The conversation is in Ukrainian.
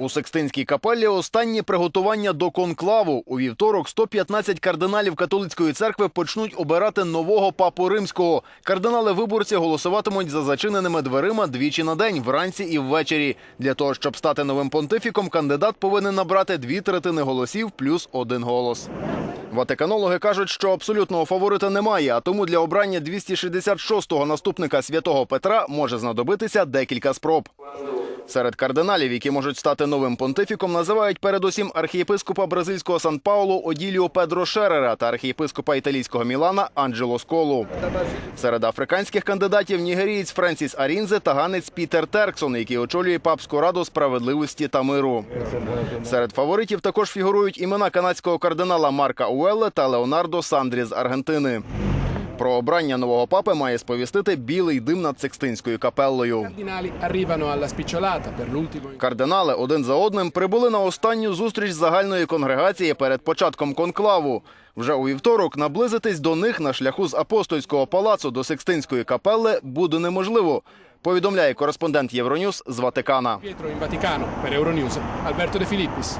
У Секстинській капеллі останні приготування до конклаву. У вівторок 115 кардиналів католицької церкви почнуть обирати нового папу римського. Кардинали-виборці голосуватимуть за зачиненими дверима двічі на день, вранці і ввечері. Для того, щоб стати новим понтифіком, кандидат повинен набрати дві третини голосів плюс один голос. Ватиканологи кажуть, що абсолютного фаворита немає, а тому для обрання 266-го наступника святого Петра може знадобитися декілька спроб. Серед кардиналів, які можуть стати новим понтифіком, називають передусім архієпископа бразильського Сан-Паулу Оділіо Педро Шерера та архієпископа італійського Мілана Анджело Сколу. Серед африканських кандидатів нігерієць Френсіс Арінзе та ганець Пітер Терксон, який очолює папську раду справедливості та миру. Серед фаворитів також фігурують імена канадського кардинала Марка Уелле та Леонардо Сандрі з Аргентини. Про обрання нового папи має сповістити білий дим над Секстинською капеллою. Кардинали один за одним прибули на останню зустріч загальної конгрегації перед початком конклаву. Вже у вівторок наблизитись до них на шляху з апостольського палацу до Секстинської капели буде неможливо. Повідомляє кореспондент Євроньюз з Ватикана. Per Euronews Alberto De Filippis